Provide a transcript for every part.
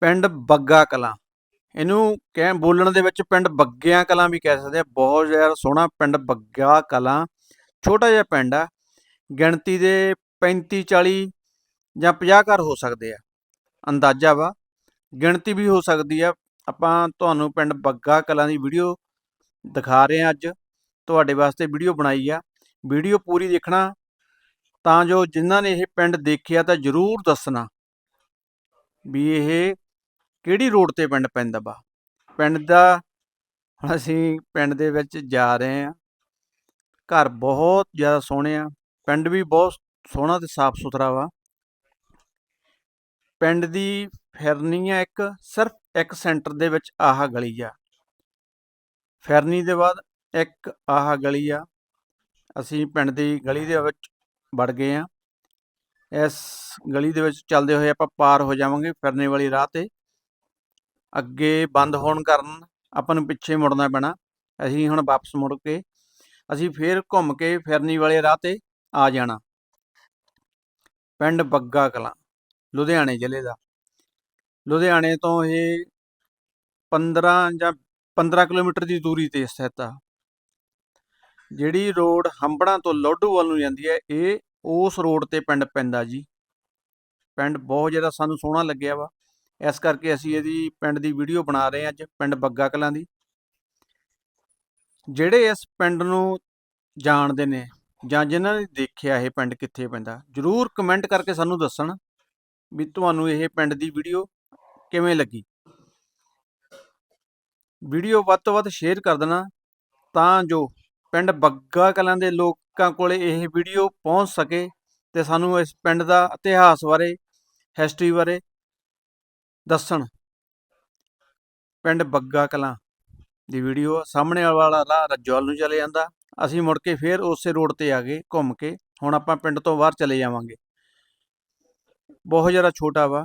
ਪਿੰਡ ਬੱਗਾ ਕਲਾਂ। ਇਹਨੂੰ ਕਹਿ ਬੋਲਣ ਦੇ ਵਿੱਚ ਪਿੰਡ ਬੱਗਿਆਂ ਕਲਾਂ ਵੀ ਕਹਿ ਸਕਦੇ ਆ। ਬਹੁਤ ਜ਼ਿਆਦਾ ਸੋਹਣਾ ਪਿੰਡ ਬੱਗਾ ਕਲਾਂ। ਛੋਟਾ ਜਿਹਾ ਪਿੰਡ ਆ। ਗਿਣਤੀ ਦੇ 35 40 ਜਾਂ 50 ਘਰ ਹੋ ਸਕਦੇ ਆ। ਅੰਦਾਜ਼ਾ ਵਾ। ਗਿਣਤੀ ਵੀ ਹੋ ਸਕਦੀ ਆ। ਆਪਾਂ ਤੁਹਾਨੂੰ ਪਿੰਡ ਬੱਗਾ ਕਲਾਂ ਦੀ ਵੀਡੀਓ ਦਿਖਾ ਰਹੇ ਆ ਅੱਜ। ਤੁਹਾਡੇ ਵਾਸਤੇ ਵੀਡੀਓ ਬਣਾਈ ਆ। ਵੀਡੀਓ ਪੂਰੀ ਦੇਖਣਾ। ਤਾਂ ਜੋ ਜਿਨ੍ਹਾਂ ਨੇ ਇਹ ਪਿੰਡ ਦੇਖਿਆ ਤਾਂ ਜਰੂਰ ਦੱਸਣਾ। ਵੀ ਇਹ ਕਿਹੜੀ ਰੋਡ ਤੇ ਪਿੰਡ ਪੈਂਦਾ ਵਾ ਪਿੰਡ ਦਾ ਹੁਣ ਅਸੀਂ ਪਿੰਡ ਦੇ ਵਿੱਚ ਜਾ ਰਹੇ ਆ ਘਰ ਬਹੁਤ ਜ਼ਿਆਦਾ ਸੋਹਣੇ ਆ। ਪਿੰਡ ਵੀ ਬਹੁਤ ਸੋਹਣਾ ਤੇ ਸਾਫ਼ ਸੁਥਰਾ ਵਾ। ਪਿੰਡ ਦੀ ਫਿਰਨੀ ਆ ਇੱਕ, ਸਿਰਫ ਇੱਕ ਸੈਂਟਰ ਦੇ ਵਿੱਚ ਆਹ ਗਲੀ ਆ। ਫਿਰਨੀ ਦੇ ਬਾਅਦ ਇੱਕ ਆਹ ਗਲੀ ਆ। ਅਸੀਂ ਪਿੰਡ ਦੀ ਗਲੀ ਦੇ ਵਿੱਚ ਵੜ ਗਏ ਆ ਇਸ ਗਲੀ ਦੇ ਵਿੱਚ ਚੱਲਦੇ ਹੋਏ ਆਪਾਂ ਪਾਰ ਹੋ ਜਾਵਾਂਗੇ ਫਿਰਨੇ ਵਾਲੀ ਰਾਹ ਤੇ। ਅੱਗੇ ਬੰਦ ਹੋਣ ਕਾਰਨ ਆਪਾਂ ਨੂੰ ਪਿੱਛੇ ਮੁੜਨਾ ਪੈਣਾ। ਅਸੀਂ ਹੁਣ ਵਾਪਸ ਮੁੜ ਕੇ, ਅਸੀਂ ਫੇਰ ਘੁੰਮ ਕੇ ਫਿਰਨੀ ਵਾਲੇ ਰਾਹ ਤੇ ਆ ਜਾਣਾ। ਪਿੰਡ ਬੱਗਾ ਕਲਾਂ, ਲੁਧਿਆਣੇ ਜ਼ਿਲ੍ਹੇ ਦਾ। ਲੁਧਿਆਣੇ ਤੋਂ ਇਹ 15 ਜਾਂ 15 ਕਿਲੋਮੀਟਰ ਦੀ ਦੂਰੀ ਤੇ ਸਥਿਤ ਆ। ਜਿਹੜੀ ਰੋਡ ਹੰਬੜਾਂ ਤੋਂ ਲੋਡੂਵਾਲ ਨੂੰ ਜਾਂਦੀ ਹੈ, ਇਹ ਉਸ ਰੋਡ ਤੇ ਪਿੰਡ ਪੈਂਦਾ ਜੀ। ਪਿੰਡ ਬਹੁਤ ਜ਼ਿਆਦਾ ਸਾਨੂੰ ਸੋਹਣਾ ਲੱਗਿਆ ਵਾ। ਇਸ ਕਰਕੇ ਅਸੀਂ ਇਹਦੀ ਪਿੰਡ ਦੀ ਵੀਡੀਓ ਬਣਾ ਰਹੇ ਹਾਂ ਅੱਜ, ਪਿੰਡ ਬੱਗਾ ਕਲਾਂ ਦੀ। ਜਿਹੜੇ ਇਸ ਪਿੰਡ ਨੂੰ ਜਾਣਦੇ ਨੇ ਜਾਂ ਜਿਨ੍ਹਾਂ ਨੇ ਦੇਖਿਆ ਇਹ ਪਿੰਡ ਕਿੱਥੇ ਪੈਂਦਾ, ਜਰੂਰ ਕਮੈਂਟ ਕਰਕੇ ਸਾਨੂੰ ਦੱਸਣ ਵੀ ਤੁਹਾਨੂੰ ਇਹ ਪਿੰਡ ਦੀ ਵੀਡੀਓ ਕਿਵੇਂ ਲੱਗੀ। ਵੀਡੀਓ ਵੱਧ ਤੋਂ ਵੱਧ ਸ਼ੇਅਰ ਕਰ ਦੇਣਾ ਤਾਂ ਜੋ ਪਿੰਡ ਬੱਗਾ ਕਲਾਂ ਦੇ ਲੋਕਾਂ ਕੋਲੇ ਇਹ ਵੀਡੀਓ ਪਹੁੰਚ ਸਕੇ ਤੇ ਸਾਨੂੰ ਇਸ ਪਿੰਡ ਦਾ ਇਤਿਹਾਸ ਬਾਰੇ ਹਿਸਟਰੀ ਬਾਰੇ ਦੱਸਣ। ਪਿੰਡ ਬੱਗਾ ਕਲਾਂ ਦੀ ਵੀਡੀਓ ਸਾਹਮਣੇ ਵਾਲਾ ਰਾਹ ਰੱਜੋਲ ਨੂੰ ਚਲੇ ਜਾਂਦਾ। ਅਸੀਂ ਮੁੜ ਕੇ ਫੇਰ ਉਸੇ ਰੋਡ ਤੇ ਆ ਗਏ ਘੁੰਮ ਕੇ। ਹੁਣ ਆਪਾਂ ਪਿੰਡ ਤੋਂ ਬਾਹਰ ਚਲੇ ਜਾਵਾਂਗੇ। ਬਹੁਤ ਜ਼ਿਆਦਾ ਛੋਟਾ ਵਾ।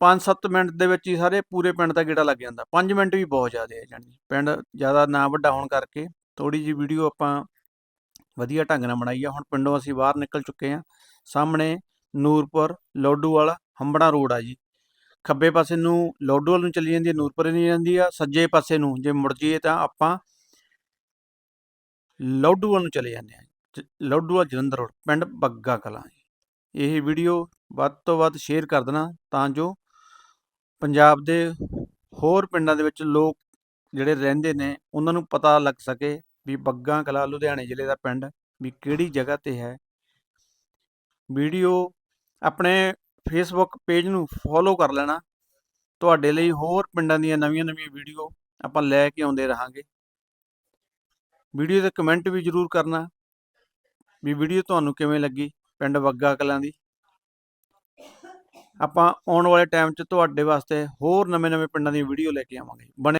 5-7 ਮਿੰਟ ਦੇ ਵਿੱਚ ਹੀ ਸਾਰੇ ਪੂਰੇ ਪਿੰਡ ਦਾ ਗੇੜਾ ਲੱਗ ਜਾਂਦਾ। 5 ਮਿੰਟ ਵੀ ਬਹੁਤ ਜ਼ਿਆਦਾ ਹੈ ਜਾਨੀ ਪਿੰਡ ਜ਼ਿਆਦਾ ਨਾ ਵੱਡਾ ਹੋਣ ਕਰਕੇ ਥੋੜੀ ਜੀ ਵੀਡੀਓ ਆਪਾਂ ਵਧੀਆ ਢੰਗ ਨਾਲ ਬਣਾਈ ਆ। ਹੁਣ ਪਿੰਡੋਂ ਅਸੀਂ ਬਾਹਰ ਨਿਕਲ ਚੁੱਕੇ ਆ। ਸਾਹਮਣੇ ਨੂਰਪੁਰ ਲੋਡੂ ਵਾਲਾ ਹੰਬੜਾ ਰੋਡ ਆ ਜੀ। ਖੱਬੇ ਪਾਸੇ ਨੂੰ ਲੋਡੂਵਾਲ ਨੂੰ ਚਲੀ ਜਾਂਦੀ ਹੈ ਨੂਰਪੁਰ ਨੂੰ ਜਾਂਦੀ ਆ, ਸੱਜੇ ਪਾਸੇ ਨੂੰ ਜੇ ਮੁੜ ਜਾਈਏ ਤਾਂ ਆਪਾਂ ਲੋਡੂਵਾਲ ਨੂੰ ਚਲੇ ਜਾਂਦੇ ਆ ਜ- ਲੋਡੂਵਾਲ ਜਲੰਧਰ ਰੋਡ, ਪਿੰਡ ਬੱਗਾ ਕਲਾਂ ਇਹ ਵੀਡੀਓ ਵੱਧ ਤੋਂ ਵੱਧ ਸ਼ੇਅਰ ਕਰ ਦੇਣਾ ਤਾਂ ਜੋ ਪੰਜਾਬ ਦੇ ਹੋਰ ਪਿੰਡਾਂ ਦੇ ਵਿੱਚ ਲੋਕ ਜਿਹੜੇ ਰਹਿੰਦੇ ਨੇ, ਉਹਨਾਂ ਨੂੰ ਪਤਾ ਲੱਗ ਸਕੇ ਵੀ ਬੱਗਾ ਕਲਾ, ਲੁਧਿਆਣੇ ਜ਼ਿਲ੍ਹੇ ਦਾ ਪਿੰਡ ਵੀ ਕਿਹੜੀ ਜਗ੍ਹਾ ਤੇ ਹੈ। ਵੀਡੀਓ ਆਪਣੇ ਫੇਸਬੁੱਕ ਪੇਜ ਨੂੰ ਫੋਲੋ ਕਰ ਲੈਣਾ। ਤੁਹਾਡੇ ਲਈ ਹੋਰ ਪਿੰਡਾਂ ਦੀਆਂ ਨਵੀਆਂ-ਨਵੀਆਂ ਵੀਡੀਓ ਆਪਾਂ ਲੈ ਕੇ ਆਉਂਦੇ ਰਹਾਂਗੇ। ਵੀਡੀਓ ਤੇ ਕਮੈਂਟ ਵੀ ਜਰੂਰ ਕਰਨਾ, ਵੀ ਵੀਡੀਓ ਤੁਹਾਨੂੰ ਕਿਵੇਂ ਲੱਗੀ ਪਿੰਡ ਵੱਗਾ ਕਲਾਂ ਦੀ। ਆਪਾਂ ਆਉਣ ਵਾਲੇ ਟਾਈਮ 'ਚ ਤੁਹਾਡੇ ਵਾਸਤੇ ਹੋਰ ਨਵੇਂ-ਨਵੇਂ ਪਿੰਡਾਂ ਦੀ ਵੀਡੀਓ ਲੈ ਕੇ ਆਵਾਂਗੇ। ਬਣੇ